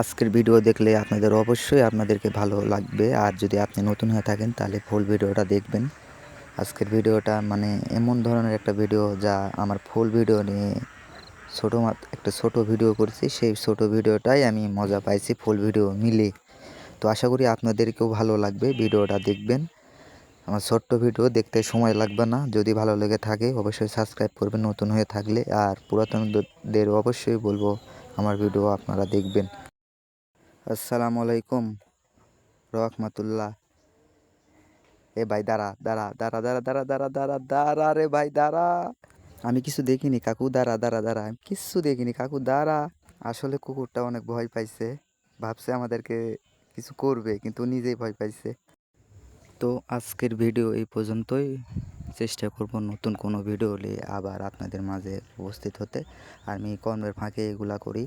আজকের ভিডিও দেখলে আপনাদের অবশ্যই আপনাদেরকে ভালো লাগবে। আর যদি আপনি নতুন হয়ে থাকেন, তাহলে ফুল ভিডিওটা দেখবেন। আজকের ভিডিওটা মানে এমন ধরনের একটা ভিডিও যা আমার ফুল ভিডিও নিয়ে ছোটো একটা ছোট ভিডিও করেছি। সেই ছোট ভিডিওটাই আমি মজা পাইছি ফুল ভিডিও মিলে। তো আশা করি আপনাদেরকেও ভালো লাগবে ভিডিওটা দেখবেন। আমার ছোট্ট ভিডিও দেখতে সময় লাগবে না। যদি ভালো লেগে থাকে, অবশ্যই সাবস্ক্রাইব করবেন নতুন হয়ে থাকলে। আর পুরাতনদের অবশ্যই বলব, আমার ভিডিও আপনারা দেখবেন। আসসালামু আলাইকুম। রহমতুল্লাহ। এ ভাই, দাঁড়া দাঁড়া দাঁড়া দাঁড়া দাঁড়া দাঁড়া দাঁড়া দাঁড়া রে ভাই, দাঁড়া। আমি কিছু দেখিনি, কাকু, দাঁড়া দাঁড়া দাঁড়া। আমি কিচ্ছু দেখিনি, কাকু, দাঁড়া। আসলে কুকুরটা অনেক ভয় পাইছে। ভাবছে আমাদেরকে কিছু করবে, কিন্তু নিজেই ভয় পাইছে। তো আজকের ভিডিও এই পর্যন্তই। চেষ্টা করব নতুন কোনো ভিডিও হলে আবার আপনাদের মাঝে উপস্থিত হতে। আমি কর্মের ফাঁকে এগুলা করি।